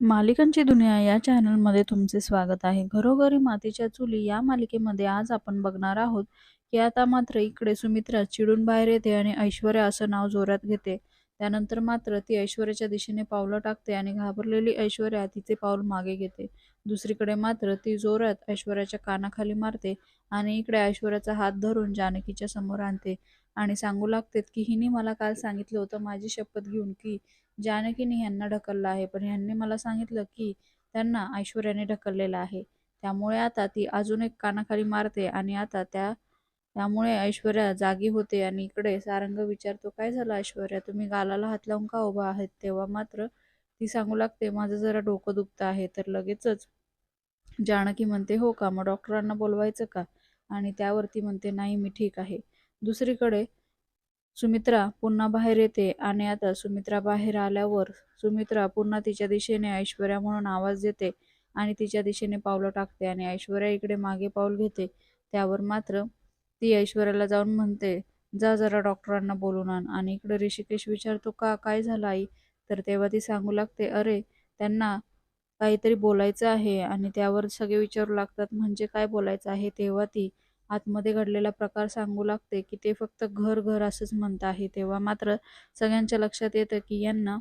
मालिकांची दुनिया या चॅनलमध्ये तुमचे स्वागत आहे. घरोघरी मातीच्या चुली या मालिकेमध्ये आज आपण बघणार आहोत की आता मात्र इकडे सुमित्रा चिडून बाहेर येते आणि ऐश्वर्या असं नाव जोरात घेते. त्यानंतर मात्र ती ऐश्वर्याच्या दिशेने पावलं टाकते आणि घाबरलेली ऐश्वर्या तिचे पाऊल मागे घेते. दुसरीकडे मात्र ती जोरात ऐश्वर्याच्या कानाखाली मारते आणि इकडे ऐश्वर्याचा हात धरून जानकीच्या समोर आणते आणि सांगू लागतात की हिने मला काल सांगितलं होतं माझी शपथ घेऊन की जानकीने ह्यांना ढकललं आहे. पण ह्यांनी मला सांगितलं की त्यांना ऐश्वर्याने ढकललेलं आहे. त्यामुळे आता ती अजून एक कानाखाली मारते आणि आता त्या त्यामुळे ऐश्वर्या जागी होते आणि इकडे सारंग विचारतो काय झालं ऐश्वर्या? तुम्ही गालाला हात लावून का उभा आहेत? तेव्हा मात्र ती सांगू लागते माझं जरा डोकं दुखतं आहे तर लगेचच जानकी म्हणते हो का? मग डॉक्टरांना बोलवायचं का? आणि त्यावरती म्हणते नाही मी ठीक आहे. दुसरीकडे सुमित्रा पुन्हा बाहेर येते आणि आता सुमित्रा बाहेर आल्यावर सुमित्रा पुन्हा तिच्या दिशेने ऐश्वर्या म्हणून आवाज देते आणि तिच्या दिशेने पावलं टाकते आणि ऐश्वर्या इकडे मागे पाऊल घेते. त्यावर मात्र ती ऐश्वर्याला जाऊन म्हणते जा जरा डॉक्टरांना बोलून आण. आणि इकडे ऋषिकेश विचारतो का काय झालं आई? तर तेव्हा ती सांगू लागते अरे त्यांना काहीतरी बोलायचं आहे आणि त्यावर सगळे विचारू लागतात म्हणजे काय बोलायचं आहे? तेव्हा ती आतमध्ये घडलेला प्रकार सांगू लागते की ते फक्त घर घर असंच म्हणत आहे तेव्हा मात्र सगळ्यांच्या लक्षात येतं की यांना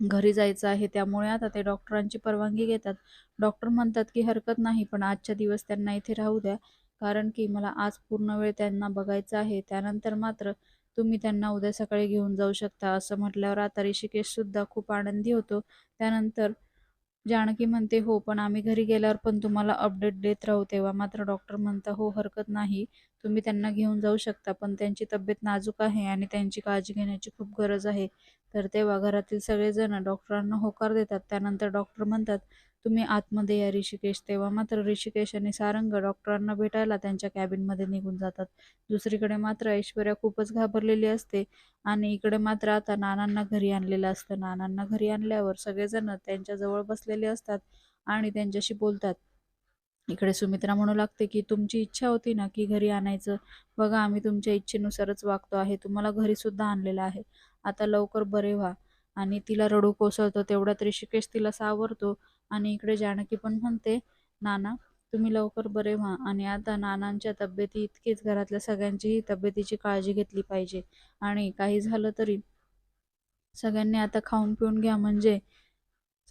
घरी जायचं आहे. त्यामुळे आता ते डॉक्टरांची परवानगी घेतात. डॉक्टर म्हणतात की हरकत नाही पण आजच्या दिवस त्यांना इथे राहू द्या. कारण की मला आज पूर्ण वेळ त्यांना बघायचं आहे. त्यानंतर मात्र तुम्ही त्यांना उद्या सकाळी घेऊन जाऊ शकता. असं म्हटल्यावर आता ऋषिकेश सुद्धा खूप आनंदी होतो. त्यानंतर जानकी म्हणते हो पण आम्ही घरी गेल्यावर पण तुम्हाला अपडेट देत राहू तेव्हा. मात्र डॉक्टर म्हणता हो हरकत नाही. तुम्ही त्यांना घेऊन जाऊ शकता पण त्यांची तब्येत नाजूक आहे आणि त्यांची काळजी घेण्याची खूप गरज आहे. तर तेव्हा घरातील सगळेजण डॉक्टरांना होकार देतात. त्यानंतर डॉक्टर म्हणतात तुम्ही आतमध्ये या ऋषिकेश तेव्हा मात्र ऋषिकेश आणि सारंग डॉक्टरांना भेटायला त्यांच्या कॅबिनमध्ये निघून जातात. दुसरीकडे मात्र ऐश्वर्या खूपच घाबरलेली असते आणि इकडे मात्र आता नानांना घरी आणलेलं असतं. नानांना घरी आणल्यावर सगळेजण त्यांच्याजवळ बसलेले असतात आणि त्यांच्याशी बोलतात. इकडे सुमित्रा म्हणू लागते की तुमची इच्छा होती ना की घरी आणायचं? बघा आम्ही तुमच्या इच्छेनुसारच वागतो आहे. तुम्हाला घरी सुद्धा आणलेलं आहे. आता लवकर बरे व्हा. आणि तिला रडू कोसळतो तेवढ्यात ऋषिकेश तिला सावरतो आणि इकडे जानकी पण म्हणते नाना तुम्ही लवकर बरे व्हा आणि आता नानांच्या तब्येती इतकीच घरातल्या सगळ्यांचीही तब्येतीची काळजी घेतली पाहिजे आणि काही झालं तरी सगळ्यांनी आता खाऊन पिऊन घ्या म्हणजे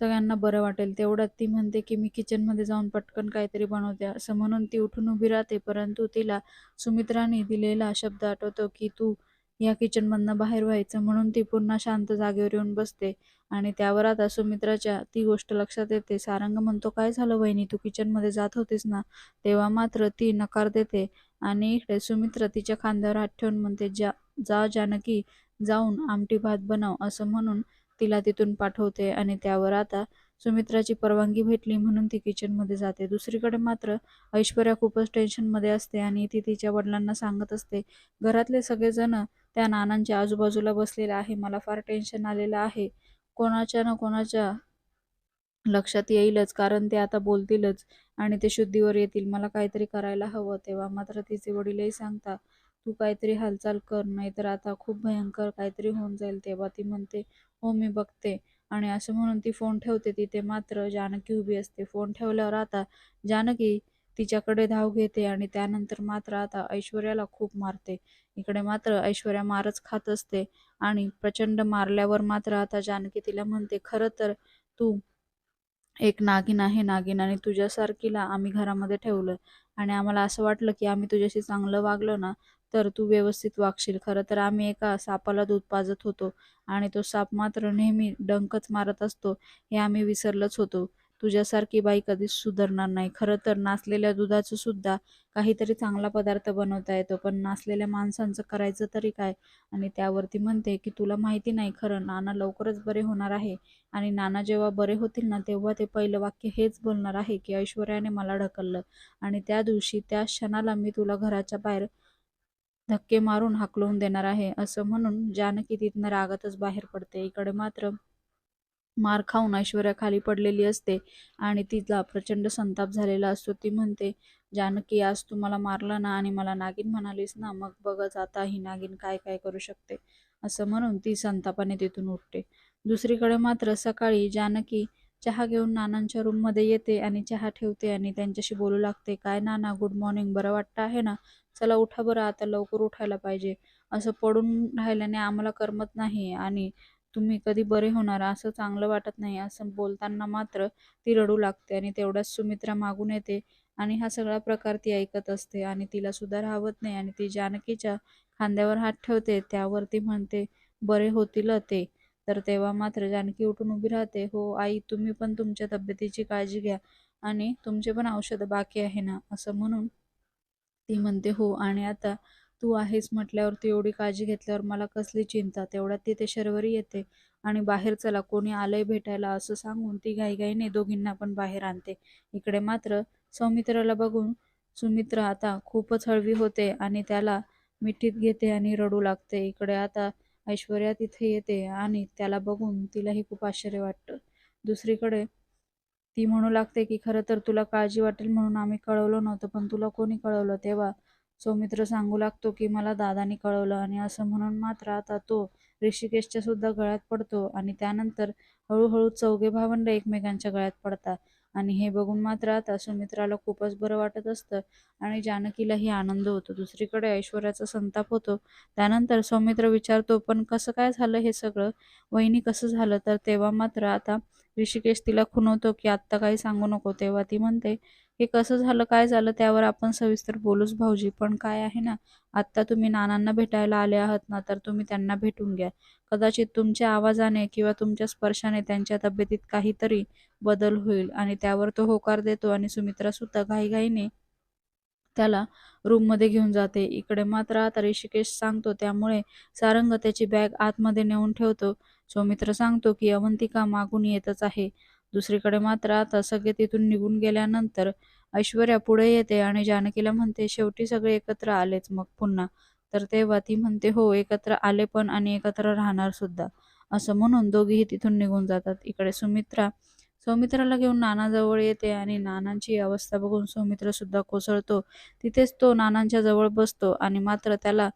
सगळ्यांना बरं वाटेल. तेवढ्यात ती म्हणते की मी किचनमध्ये जाऊन पटकन काहीतरी बनवते. असं म्हणून ती उठून उभी राहते परंतु तिला सुमित्राने दिलेला शब्द आठवतो की तू या किचनमधनं बाहेर व्हायचं म्हणून ती पुन्हा शांत जागेवर येऊन बसते. आणि त्यावर आता सुमित्राच्या ती गोष्ट लक्षात येते. सारंग म्हणतो काय झालं वहिनी? तू किचनमध्ये जात होतीस ना? तेव्हा मात्र ती नकार देते. आणि इकडे सुमित्रा तिच्या खांद्यावर हात ठेवून म्हणते जा जा जानकी जाऊन आमटी भात बनव असं म्हणून तिला तिथून पाठवते. आणि त्यावर आता सुमित्राची परवानगी भेटली म्हणून ती किचनमध्ये जाते. दुसरीकडे मात्र ऐश्वर्या खूपच टेन्शनमध्ये असते आणि ती तिच्या वडिलांना सांगत असते घरातले सगळेजण त्या नानांच्या आजूबाजूला बसलेले आहे. मला फार टेन्शन आलेलं आहे. कोणाच्या ना कोणाच्या लक्षात येईलच कारण ते आता बोलतीलच आणि ते शुद्धीवर येतील. मला काहीतरी करायला हवं. तेव्हा मात्र तिचे वडीलही सांगता तू काहीतरी हालचाल कर नाहीतर आता खूप भयंकर काहीतरी होऊन जाईल. तेव्हा ती म्हणते हो मी बघते. आणि असं म्हणून ती फोन ठेवते तिथे. मात्र जानकी उभी असते. फोन ठेवल्यावर आता जानकी तिच्याकडे धाव घेते आणि त्यानंतर मात्र आता ऐश्वर्याला खूप मारते. इकडे मात्र ऐश्वर्या मारच खात असते आणि प्रचंड मारल्यावर मात्र आता जानकी तिला म्हणते खरं तर तू एक नागिन आहे नागिन आणि तुझ्यासारखीला आम्ही घरामध्ये ठेवलं आणि आम्हाला असं वाटलं की आम्ही तुझ्याशी चांगलं वागलो ना तर तू व्यवस्थित वागशील. खरं तर आम्ही एका सापाला दूध पाजत होतो आणि तो साप मात्र नेहमी डंकच मारत असतो हे आम्ही विसरलंच होतो. तुझ्यासारखी बाई कधीच सुधारणार नाही. खरं तर नाचलेल्या दुधाचं सुद्धा काहीतरी चांगला पदार्थ बनवता येतो पण नाचलेल्या माणसांचं करायचं तरी काय? आणि त्यावरती म्हणते की तुला माहिती नाही खरं नाना लवकरच बरे होणार आहे. आणि नाना जेव्हा बरे होतील ना तेव्हा ते पहिलं वाक्य हेच बोलणार आहे की ऐश्वर्याने मला ढकललं आणि त्या दिवशी त्या क्षणाला मी तुला घराच्या बाहेर धक्के मारून हाकलवून देणार आहे असं म्हणून जानकी तिथनं रागातच बाहेर पडते. इकडे मात्र मार खाऊन ऐश्वर्या खाली पडलेली असते आणि तिला प्रचंड संताप झालेला असतो. ती म्हणते जानकी आज तू मला मारलं ना आणि मला नागिन म्हणालीस ना मग बघच आता ही नागिन काय काय करू शकते असं म्हणून ती संतापाने तिथून उठते. दुसरीकडे मात्र सकाळी जानकी चहा घेऊन नानांच्या रूममध्ये येते आणि चहा ठेवते आणि त्यांच्याशी बोलू लागते काय नाना गुड मॉर्निंग बरं वाटतं आहे ना? चला उठा बरं आता लवकर उठायला पाहिजे. असं पडून राहिल्याने आम्हाला करमत नाही आणि तुम्ही कधी बरे होणार असं चांगलं वाटत नाही. असं बोलताना मात्र ती रडू लागते आणि तेवढ्याच सुमित्रा मागून येते आणि हा सगळा प्रकार ती ऐकत असते आणि तिला सुद्धा राहवत नाही आणि ती जानकीच्या खांद्यावर हात ठेवते. त्यावर ती म्हणते बरे होतील ते. तर तेव्हा मात्र जानकी उठून उभी राहते. हो आई तुम्ही पण तुमच्या तब्येतीची काळजी घ्या आणि तुमचे पण औषधं बाकी आहे ना? असं म्हणून ती म्हणते हो आणि आता तू आहेस म्हटल्यावर तू एवढी काळजी घेतल्यावर मला कसली चिंता? तेवढ्यात तिथे शर्वरी येते आणि बाहेर चला कोणी आलंय भेटायला असं सांगून ती घाईघाईने दोघींना पण बाहेर आणते. इकडे मात्र सौमित्राला बघून सुमित्रा आता खूपच हळवी होते आणि त्याला मिठीत घेते आणि रडू लागते. इकडे आता ऐश्वर्या तिथे येते आणि त्याला बघून तिलाही खूप आश्चर्य वाटतं. दुसरीकडे ती म्हणू लागते की खरं तर तुला काळजी वाटेल म्हणून आम्ही कळवलं नव्हतं पण तुला कोणी कळवलं तेव्हा? सौमित्र सांगू लागतो की मला दादानी कळवलं आणि असं म्हणून मात्र आता तो ऋषिकेशच्या सुद्धा गळ्यात पडतो आणि त्यानंतर हळूहळू चौघे भावंड एकमेकांच्या गळ्यात पडतात. आणि हे बघून मात्र आता सुमित्राला खूपच बरं वाटत असतं आणि जानकीलाही आनंद होतो. दुसरीकडे ऐश्वर्याचा संताप होतो. त्यानंतर सौमित्र विचारतो पण कसं काय झालं हे सगळं? वहिनी कसं झालं? तर तेव्हा मात्र आता ऋषिकेश तिला खुनवतो की आत्ता काही सांगू नको. तेव्हा ती म्हणते हे कसं झालं काय झालं त्यावर आपण सविस्तर बोलूच. भाऊजी पण काय आहे ना आत्ता तुम्ही नानांना भेटायला आले आहात ना तर तुम्ही त्यांना भेटून घ्या. कदाचित तुमच्या आवाजाने किंवा तुमच्या स्पर्शाने त्यांच्या तब्येतीत काहीतरी बदल होईल आणि त्यावर तो होकार देतो आणि सुमित्रा सुद्धा घाईघाईने त्याला रूममध्ये घेऊन जाते. इकडे मात्र आता ऋषिकेश सांगतो त्यामुळे सारंग त्याची बॅग आतमध्ये नेऊन ठेवतो. सौमित्र सांगतो की अवंतिका मागून येतच आहे. दुसरीकडे मात्र आता सगळे तिथून निघून गेल्यानंतर ऐश्वर्या पुढे येते आणि जानकीला म्हणते शेवटी सगळे एकत्र आलेच मग पुन्हा. तर तेव्हा ती म्हणते हो एकत्र आले पण आणि एकत्र राहणार सुद्धा. असं म्हणून दोघीही तिथून निघून जातात. इकडे सुमित्रा सौमित्राला घेऊन नानाजवळ येते आणि नानांची अवस्था बघून सौमित्र सुद्धा कोसळतो. तिथेच तो नानांच्या जवळ बसतो आणि मात्र त्याला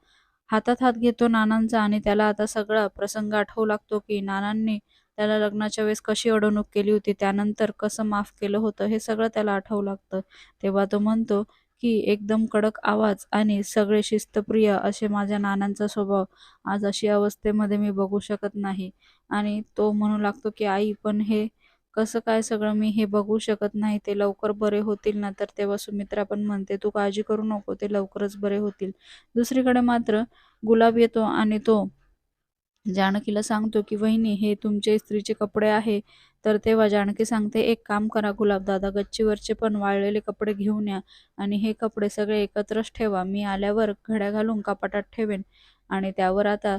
हातात हात घेतो नानांचा आणि त्याला आता सगळा प्रसंग आठवू लागतो की नानांनी त्याला लग्नाच्या वेळेस कशी अडवणूक केली होती त्यानंतर कसं माफ केलं होतं हे सगळं त्याला आठवू लागतं. तेव्हा तो म्हणतो की एकदम कडक आवाज आणि सगळे शिस्तप्रिय असे माझ्या नानांचा स्वभाव. आज अशी अवस्थेमध्ये मी बघू शकत नाही. आणि तो म्हणू लागतो की आई पण हे कसं काय सगळं मी हे बघू शकत नाही? ते लवकर बरे होतील ना? तर तेव्हा सुमित्रा पण म्हणते तू काळजी करू नको ते लवकरच बरे होतील. दुसरीकडे मात्र गुलाब येतो आणि तो जानकीला सांगतो की वहिनी हे तुमचे इस्त्रीचे कपडे आहे. तर तेव्हा जानकी सांगते एक काम करा गुलाबदादा गच्चीवरचे पण वाळलेले कपडे घेऊन या आणि हे कपडे सगळे एकत्रच ठेवा. मी आल्यावर घड्या घालून कपाटात ठेवेन? आणि त्यावर आता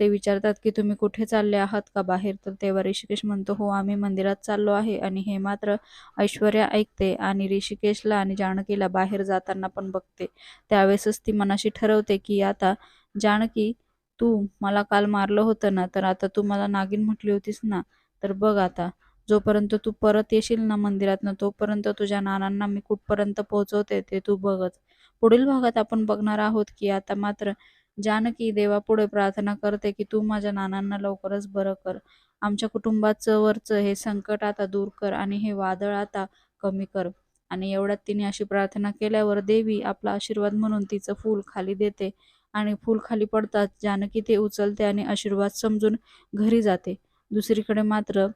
ते विचारतात की तुम्ही कुठे चालले आहात का बाहेर? तर तेव्हा ऋषिकेश म्हणतो हो आम्ही मंदिरात चाललो आहे. आणि हे मात्र ऐश्वर्या ऐकते आणि ऋषिकेशला आणि जानकीला बाहेर जाताना पण बघते. त्यावेळेसच ती मनाशी ठरवते की आता जानकी तू मला काल मारलं होतं ना तर आता तू मला नागिन म्हटली होतीस ना तर बघ आता. जोपर्यंत तू परत येशील ना मंदिरातनं तोपर्यंत तुझ्या नानांना मी कुठपर्यंत पोहोचवते ते तू बघत पुढील भागात आपण बघणार आहोत की आता मात्र जानकी देवापुढे प्रार्थना करते की तू माझ्या नानांना लवकरच बरं कर. आमच्या कुटुंबाचं वरचं हे संकट आता दूर कर आणि हे वादळ आता कमी कर. आणि एवढ्यात तिने अशी प्रार्थना केल्यावर देवी आपला आशीर्वाद म्हणून तिचं फूल खाली देते. आणि फूल खाली पडताच जानकी ते उचलते आणि आशीर्वाद समजून घरी जाते. दुसरीकडे मात्र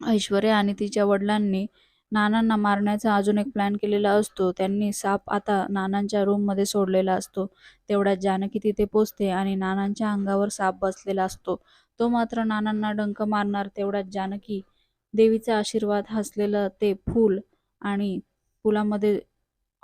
ऐश्वर्या आणि तिच्या वडिलांनी नानांना मारण्याचा अजून एक प्लॅन केलेला असतो. त्यांनी साप आता नानांच्या रूममध्ये सोडलेला असतो. तेवढ्यात जानकी तिथे पोचते आणि नानांच्या अंगावर साप बसलेला असतो. तो मात्र नानांना डंक मारणार. तेवढ्यात जानकी देवीचा आशीर्वाद हसलेलं ते फूल आणि फुलामध्ये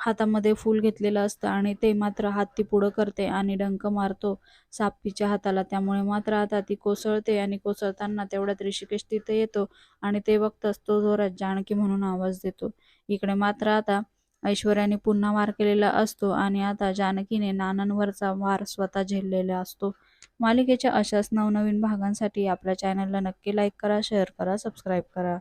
हातामध्ये फूल घेतलेलं असतं आणि ते मात्र हात ती पुढं करते आणि डंक मारतो साप तिच्या हाताला. त्यामुळे मात्र आता ती कोसळते आणि कोसळताना तेवढ्यात ऋषिकेश तिथे येतो आणि ते बघताच तो जोरात जानकी म्हणून आवाज देतो. इकडे मात्र आता ऐश्वर्याने पुन्हा वार केलेला असतो आणि आता जानकीने नानांवरचा वार स्वतः झेललेला असतो. मालिकेच्या अशाच नवनवीन भागांसाठी आपल्या चॅनलला नक्की लाईक करा शेअर करा सबस्क्राईब करा.